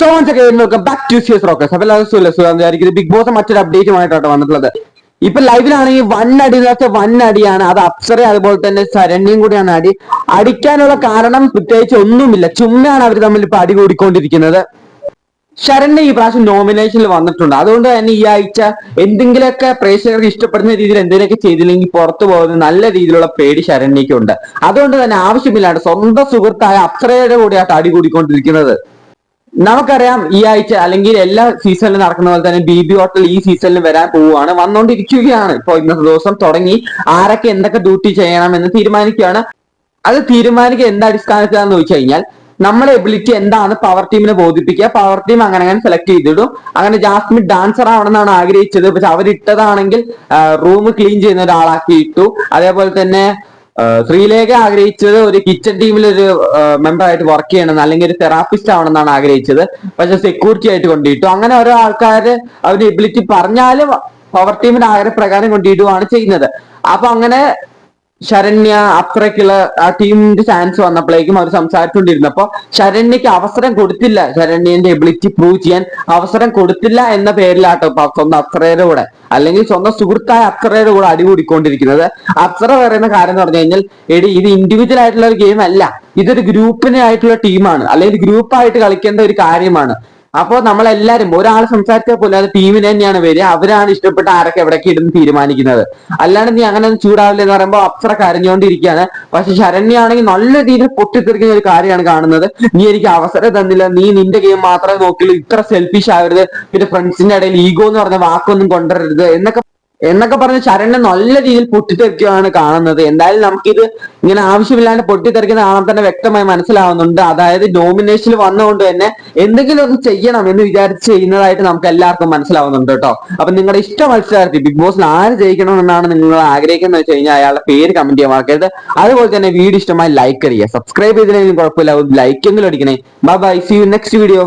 Welcome back to CS Rockers അപ്പൊ എല്ലാവരും സുഖം. സുഖം ബിഗ് ബോസ് മറ്റൊരു അപ്ഡേറ്റുമായിട്ടാണ് വന്നിട്ടുള്ളത്. ഇപ്പൊ ലൈവിലാണെങ്കിൽ വൺ അടി വൺ അടിയാണ്. അത് അപ്സറ അതുപോലെ തന്നെ സരണ്യും കൂടിയാണ് അടി. അടിക്കാനുള്ള കാരണം പ്രത്യേകിച്ച് ഒന്നുമില്ല. ചുമ്മയാണ് അവർ തമ്മിൽ ഇപ്പൊ അടി കൂടിക്കൊണ്ടിരിക്കുന്നത്. ശരണ്യ ഈ പ്രാവശ്യം നോമിനേഷനിൽ വന്നിട്ടുണ്ട്. അതുകൊണ്ട് തന്നെ ഈ ആഴ്ച എന്തെങ്കിലുമൊക്കെ പ്രേക്ഷകർക്ക് ഇഷ്ടപ്പെടുന്ന രീതിയിൽ എന്തെങ്കിലുമൊക്കെ ചെയ്തില്ലെങ്കിൽ പുറത്തു പോകുന്ന നല്ല രീതിയിലുള്ള പേടി ശരണ്യക്കുണ്ട് അതുകൊണ്ട് തന്നെ ആവശ്യമില്ലാണ്ട് സ്വന്തം സുഹൃത്തായ അപ്സരയുടെ കൂടെയായിട്ട് അടി കൂടിക്കൊണ്ടിരിക്കുന്നത്. നമുക്കറിയാം ഈ ആഴ്ച അല്ലെങ്കിൽ എല്ലാ സീസണിലും നടക്കുന്ന പോലെ തന്നെ ബി ബി ഹോട്ടൽ ഈ സീസണിൽ വരാൻ പോവുകയാണ്. വന്നുകൊണ്ടിരിക്കുകയാണ് ഇപ്പൊ ഇന്നത്തെ ദിവസം തുടങ്ങി. ആരൊക്കെ എന്തൊക്കെ ഡ്യൂട്ടി ചെയ്യണം എന്ന് തീരുമാനിക്കുകയാണ്. അത് തീരുമാനിക്കുക എന്ത് അടിസ്ഥാനത്തിലാന്ന് ചോദിച്ചു കഴിഞ്ഞാൽ നമ്മളെ എബിലിറ്റി എന്താണ് പവർ ടീമിനെ ബോധിപ്പിക്കുക. പവർ ടീം അങ്ങനെ അങ്ങനെ സെലക്ട് ചെയ്തിടും. അങ്ങനെ ജാസ്മിൻ ഡാൻസർ ആവണമെന്നാണ് ആഗ്രഹിച്ചത്. പക്ഷെ അവരിട്ടതാണെങ്കിൽ റൂം ക്ലീൻ ചെയ്യുന്ന ഒരാളാക്കി ഇട്ടു. അതേപോലെ തന്നെ ശ്രീലേഖ ആഗ്രഹിച്ചത് ഒരു കിച്ചൺ ടീമിൽ ഒരു മെമ്പർ ആയിട്ട് വർക്ക് ചെയ്യണം അല്ലെങ്കിൽ ഒരു തെറാപ്പിസ്റ്റ് ആവണമെന്നാണ് ആഗ്രഹിച്ചത്. പക്ഷെ സെക്യൂരിറ്റി ആയിട്ട് കൊണ്ടിട്ടു. അങ്ങനെ ഓരോ ആൾക്കാർ അവരുടെ എബിലിറ്റി പറഞ്ഞാലും പവർ ടീമിന്റെ ആഗ്രഹപ്രകാരം കൊണ്ടിടുകയാണ് ചെയ്യുന്നത്. അപ്പൊ അങ്ങനെ ശരണ്യ അത്രയ്ക്കുള്ള ആ ടീമിന്റെ ചാൻസ് വന്നപ്പോഴേക്കും അവർ സംസാരിച്ചുകൊണ്ടിരുന്നപ്പോ ശരണ്യക്ക് അവസരം കൊടുത്തില്ല. ശരണ്യന്റെ എബിലിറ്റി പ്രൂവ് ചെയ്യാൻ അവസരം കൊടുത്തില്ല എന്ന പേരിലാട്ടോ ഇപ്പൊ സ്വന്തം അത്രയുടെ കൂടെ. അല്ലെങ്കിൽ സ്വന്തം സുഹൃത്തായ അത്രയുടെ കൂടെ അടികൂടിക്കൊണ്ടിരിക്കുന്നത്. അത്ര പറയുന്ന കാര്യം എന്ന് പറഞ്ഞു കഴിഞ്ഞാൽ എടി ഇത് ഇൻഡിവിജ്വൽ ആയിട്ടുള്ള ഒരു ഗെയിം അല്ല. ഇതൊരു ഗ്രൂപ്പിനെ ആയിട്ടുള്ള ടീമാണ് അല്ലെങ്കിൽ ഗ്രൂപ്പായിട്ട് കളിക്കേണ്ട ഒരു കാര്യമാണ്. അപ്പോൾ നമ്മളെല്ലാരും ഒരാൾ സംസാരിച്ചാൽ പോലും അത് ടീമിന് തന്നെയാണ് വരിക. അവരാണ് ഇഷ്ടപ്പെട്ട ആരൊക്കെ എവിടേക്ക് ഇടുന്ന് തീരുമാനിക്കുന്നത്. അല്ലാണ്ട് നീ അങ്ങനെ ചൂടാവില്ല എന്ന് പറയുമ്പോൾ അപ്സര കരഞ്ഞുകൊണ്ടിരിക്കുകയാണ്. പക്ഷെ ശരണ്യാണെങ്കിൽ നല്ല രീതിയിൽ പൊട്ടിത്തെറിക്കുന്ന ഒരു കാര്യമാണ് കാണുന്നത്. നീ എനിക്ക് അവസരം തന്നില്ല. നീ നിന്റെ ഗെയിം മാത്രമേ നോക്കിയുള്ളൂ ഇത്ര സെൽഫിഷ് ആവരുത്. പിന്നെ ഫ്രണ്ട്സിന്റെ ഇടയിൽ ഈഗോ എന്ന് പറഞ്ഞ വാക്കൊന്നും കൊണ്ടുവരരുത് എന്നൊക്കെ എന്നൊക്കെ പറഞ്ഞ് ശരണ്യ നല്ല രീതിയിൽ പൊട്ടിത്തെറിക്കുകയാണ് കാണുന്നത്. എന്തായാലും നമുക്കിത് ഇങ്ങനെ ആവശ്യമില്ലാണ്ട് പൊട്ടിത്തെറിക്കുന്ന കാണാൻ തന്നെ വ്യക്തമായി മനസ്സിലാവുന്നുണ്ട്. അതായത് നോമിനേഷനിൽ വന്നുകൊണ്ട് തന്നെ എന്തെങ്കിലും ഒന്ന് ചെയ്യണം എന്ന് വിചാരിച്ച് ചെയ്യുന്നതായിട്ട് നമുക്ക് എല്ലാവർക്കും മനസ്സിലാവുന്നുണ്ട് കേട്ടോ. അപ്പൊ നിങ്ങളുടെ ഇഷ്ട മത്സരാർത്ഥി ബിഗ് ബോസിൽ ആര് ജയിക്കണം എന്നാണ് നിങ്ങൾ ആഗ്രഹിക്കുന്നത് വെച്ച് കഴിഞ്ഞാൽ അയാളുടെ പേര് കമന്റ് ചെയ്യാൻ മറക്കരുത്. അതുപോലെ തന്നെ വീഡിയോ ഇഷ്ടമായി ലൈക്ക് ചെയ്യുക. സബ്സ്ക്രൈബ് ചെയ്തില്ലെങ്കിലും കുഴപ്പമില്ല. ലൈക്ക് ലൈക്കെങ്കിലും അടിക്കണേ. Bye bye see you next video